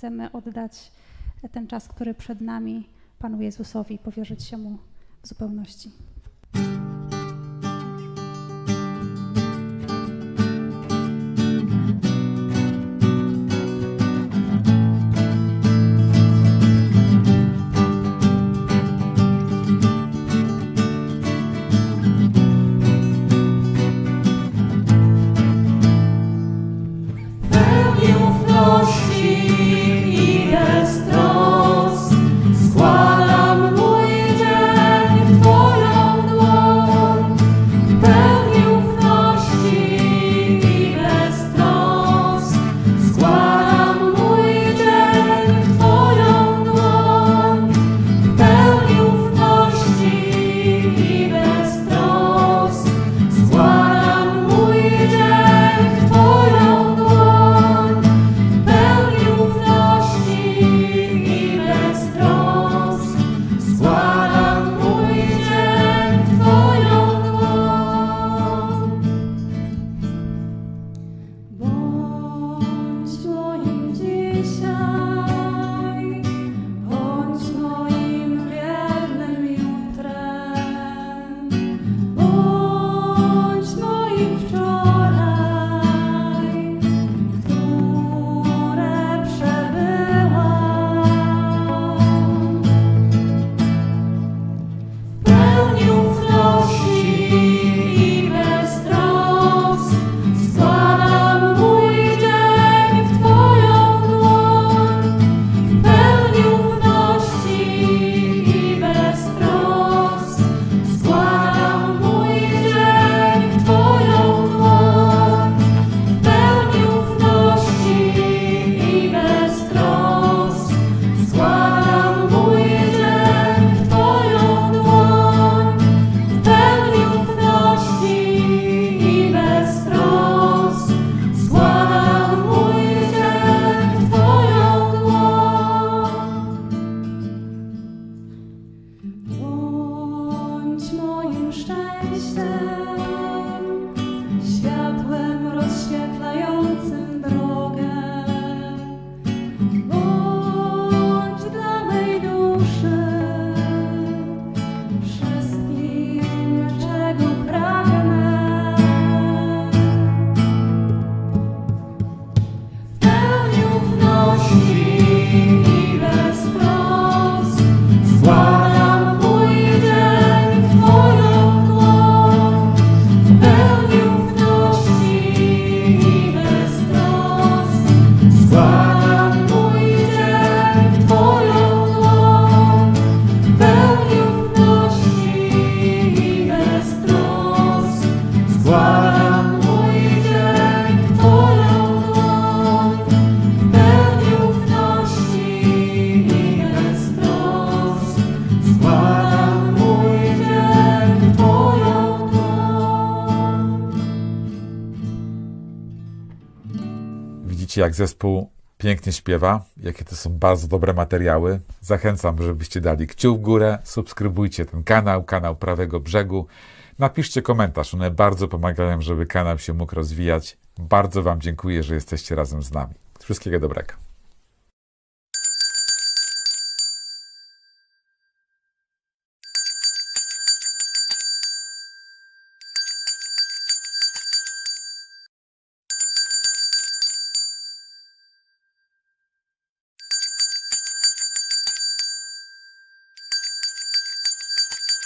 Chcemy oddać ten czas, który przed nami Panu Jezusowi, powierzyć się Mu w zupełności. Widzicie, jak zespół pięknie śpiewa, jakie to są bardzo dobre materiały. Zachęcam, żebyście dali kciuk w górę, subskrybujcie ten kanał, kanał Prawego Brzegu. Napiszcie komentarz, one bardzo pomagają, żeby kanał się mógł rozwijać. Bardzo Wam dziękuję, że jesteście razem z nami. Wszystkiego dobrego.